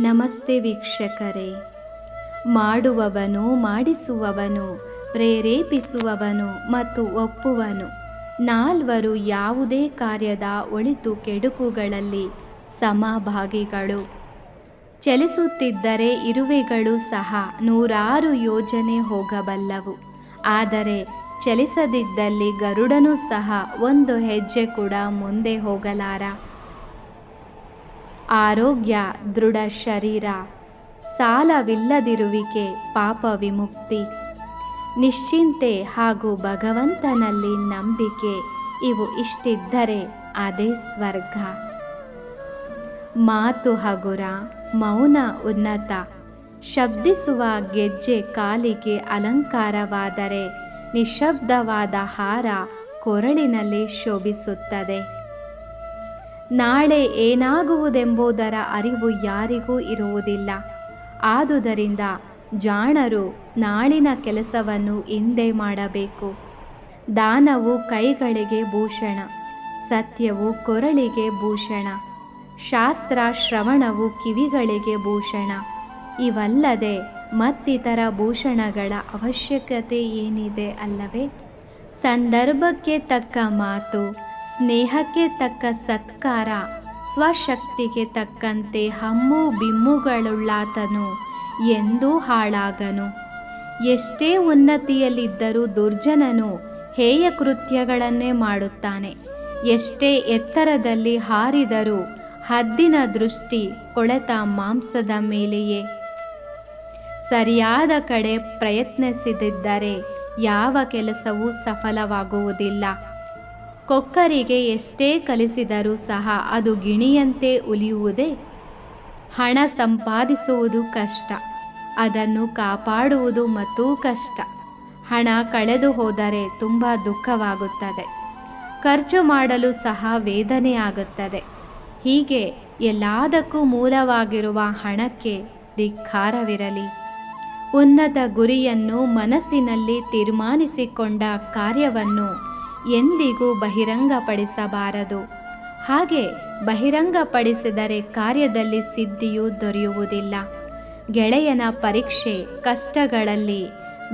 ನಮಸ್ತೆ ವೀಕ್ಷಕರೇ. ಮಾಡುವವನು ಮಾಡಿಸುವವನು, ಪ್ರೇರೇಪಿಸುವವನು ಮತ್ತು ಒಪ್ಪುವನು. ನಾಲ್ವರು ಯಾವುದೇ ಕಾರ್ಯದ ಒಳಿತು ಕೆಡುಕುಗಳಲ್ಲಿ ಸಮಭಾಗಿಗಳು. ಚಲಿಸುತ್ತಿದ್ದರೆ ಇರುವೆಗಳು ಸಹ ನೂರಾರು ಯೋಜನೆ ಹೋಗಬಲ್ಲವು. ಆದರೆ ಚಲಿಸದಿದ್ದಲ್ಲಿ ಗರುಡನೂ ಸಹ ಒಂದು ಹೆಜ್ಜೆ ಕೂಡ ಮುಂದೆ ಹೋಗಲಾರ. ಆರೋಗ್ಯ, ದೃಢ ಶರೀರ, ಸಾಲವಿಲ್ಲದಿರುವಿಕೆ, ಪಾಪ ವಿಮುಕ್ತಿ, ನಿಶ್ಚಿಂತೆ ಹಾಗೂ ಭಗವಂತನಲ್ಲಿ ನಂಬಿಕೆ, ಇವು ಇಷ್ಟಿದ್ದರೆ ಅದೇ ಸ್ವರ್ಗ. ಮಾತು ಹಗುರ, ಮೌನ ಉನ್ನತ, ಶಬ್ದಿಸುವ ಗೆಜ್ಜೆ ಕಾಲಿಗೆ ಅಲಂಕಾರವಾದರೆ ನಿಶಬ್ದವಾದ ಹಾರ ಕೊರಳಿನಲ್ಲಿ ಶೋಭಿಸುತ್ತದೆ. ನಾಳೆ ಏನಾಗುವುದೆಂಬುದರ ಅರಿವು ಯಾರಿಗೂ ಇರುವುದಿಲ್ಲ. ಆದುದರಿಂದ ಜಾಣರು ನಾಳಿನ ಕೆಲಸವನ್ನು ಹಿಂದೆ ಮಾಡಬೇಕು. ದಾನವು ಕೈಗಳಿಗೆ ಭೂಷಣ, ಸತ್ಯವು ಕೊರಳಿಗೆ ಭೂಷಣ ಶಾಸ್ತ್ರ ಶ್ರವಣವು ಕಿವಿಗಳಿಗೆ ಭೂಷಣ. ಇವಲ್ಲದೆ ಮತ್ತಿತರ ಭೂಷಣಗಳ ಅವಶ್ಯಕತೆ ಏನಿದೆ ಅಲ್ಲವೇ? ಸಂದರ್ಭಕ್ಕೆ ತಕ್ಕ ಮಾತು ಸ್ನೇಹಕ್ಕೆ ತಕ್ಕ ಸತ್ಕಾರ, ಸ್ವಶಕ್ತಿಗೆ ತಕ್ಕಂತೆ ಹಮ್ಮು ಬಿಮ್ಮುಗಳುಳ್ಳಾತನು ಎಂದೂ ಹಾಳಾಗನು. ಎಷ್ಟೇ ಉನ್ನತಿಯಲ್ಲಿದ್ದರೂ ದುರ್ಜನನು ಹೇಯ ಕೃತ್ಯಗಳನ್ನೇ ಮಾಡುತ್ತಾನೆ. ಎಷ್ಟೇ ಎತ್ತರದಲ್ಲಿ ಹಾರಿದರೂ ಹದ್ದಿನ ದೃಷ್ಟಿ ಕೊಳೆತ ಮಾಂಸದ ಮೇಲೆಯೇ. ಸರಿಯಾದ ಕಡೆ ಪ್ರಯತ್ನಿಸದಿದ್ದರೆ ಯಾವ ಕೆಲಸವೂ ಸಫಲವಾಗುವುದಿಲ್ಲ. ಕೊಕ್ಕರಿಗೆ ಎಷ್ಟೇ ಕಲಿಸಿದರೂ ಸಹ ಅದು ಗಿಣಿಯಂತೆ ಉಲಿಯುವುದೇ. ಹಣ ಸಂಪಾದಿಸುವುದು ಕಷ್ಟ, ಅದನ್ನು ಕಾಪಾಡುವುದು ಮತ್ತೂ ಕಷ್ಟ. ಹಣ ಕಳೆದು ಹೋದರೆ ತುಂಬ ದುಃಖವಾಗುತ್ತದೆ. ಖರ್ಚು ಮಾಡಲು ಸಹ ವೇದನೆಯಾಗುತ್ತದೆ ಹೀಗೆ ಎಲ್ಲದಕ್ಕೂ ಮೂಲವಾಗಿರುವ ಹಣಕ್ಕೆ ಧಿಕ್ಕಾರವಿರಲಿ. ಉನ್ನತ ಗುರಿಯನ್ನು ಮನಸ್ಸಿನಲ್ಲಿ ತೀರ್ಮಾನಿಸಿಕೊಂಡ ಕಾರ್ಯವನ್ನು ಎಂದಿಗೂ ಬಹಿರಂಗಪಡಿಸಬಾರದು. ಹಾಗೆ ಬಹಿರಂಗಪಡಿಸಿದರೆ ಕಾರ್ಯದಲ್ಲಿ ಸಿದ್ಧಿಯೂ ದೊರೆಯುವುದಿಲ್ಲ. ಗೆಳೆಯನ ಪರೀಕ್ಷೆ ಕಷ್ಟಗಳಲ್ಲಿ,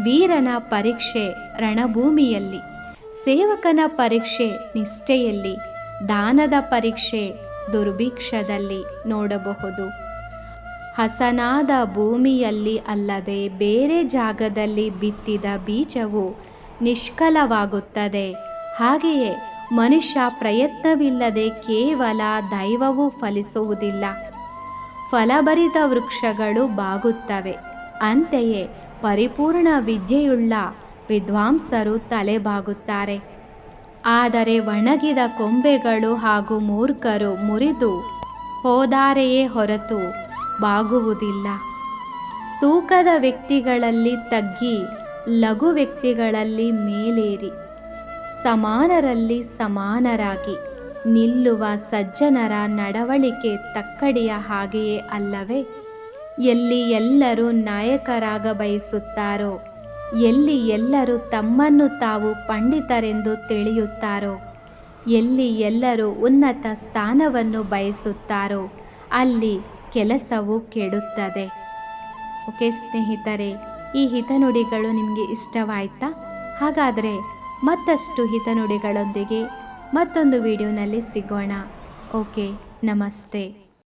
ವೀರನ ಪರೀಕ್ಷೆ ರಣಭೂಮಿಯಲ್ಲಿ, ಸೇವಕನ ಪರೀಕ್ಷೆ ನಿಷ್ಠೆಯಲ್ಲಿ, ದಾನದ ಪರೀಕ್ಷೆ ದುರ್ಭಿಕ್ಷದಲ್ಲಿ ನೋಡಬಹುದು. ಹಸನಾದ ಭೂಮಿಯಲ್ಲಿ ಅಲ್ಲದೆ ಬೇರೆ ಜಾಗದಲ್ಲಿ ಬಿತ್ತಿದ ಬೀಜವು ನಿಷ್ಕಲವಾಗುತ್ತದೆ. ಹಾಗೆಯೇ ಮನುಷ್ಯ ಪ್ರಯತ್ನವಿಲ್ಲದೆ ಕೇವಲ ದೈವವು ಫಲಿಸುವುದಿಲ್ಲ. ಫಲಭರಿತ ವೃಕ್ಷಗಳು ಬಾಗುತ್ತವೆ. ಅಂತೆಯೇ ಪರಿಪೂರ್ಣ ವಿದ್ಯೆಯುಳ್ಳ ವಿದ್ವಾಂಸರು ತಲೆಬಾಗುತ್ತಾರೆ. ಆದರೆ ಒಣಗಿದ ಕೊಂಬೆಗಳು ಹಾಗೂ ಮೂರ್ಖರು ಮುರಿದು ಹೋದಾರೆಯೇ ಹೊರತು ಬಾಗುವುದಿಲ್ಲ. ತೂಕದ ವ್ಯಕ್ತಿಗಳಲ್ಲಿ ತಗ್ಗಿ, ಲಘು ವ್ಯಕ್ತಿಗಳಲ್ಲಿ ಮೇಲೇರಿ. ಸಮಾನರಲ್ಲಿ ಸಮಾನರಾಗಿ ನಿಲ್ಲುವ ಸಜ್ಜನರ ನಡವಳಿಕೆ ತಕ್ಕಡಿಯ ಹಾಗೆಯೇ ಅಲ್ಲವೇ? ಎಲ್ಲಿ ಎಲ್ಲರೂ ನಾಯಕರಾಗ ಬಯಸುತ್ತಾರೋ, ಎಲ್ಲಿ ಎಲ್ಲರೂ ತಮ್ಮನ್ನು ತಾವು ಪಂಡಿತರೆಂದು ತಿಳಿಯುತ್ತಾರೋ, ಎಲ್ಲಿ ಎಲ್ಲರೂ ಉನ್ನತ ಸ್ಥಾನವನ್ನು ಬಯಸುತ್ತಾರೋ, ಅಲ್ಲಿ ಕೆಲಸವು ಕೆಡುತ್ತದೆ. ಓಕೆ ಸ್ನೇಹಿತರೆ, ಈ ಹಿತನುಡಿಗಳು ನಿಮಗೆ ಇಷ್ಟವಾಯ್ತಾ? ಹಾಗಾದರೆ ಮತ್ತಷ್ಟು ಹಿತನುಡಿಗಳೊಂದಿಗೆ ಮತ್ತೊಂದು ವಿಡಿಯೋನಲ್ಲಿ ಸಿಗೋಣ. ಓಕೆ ನಮಸ್ತೆ.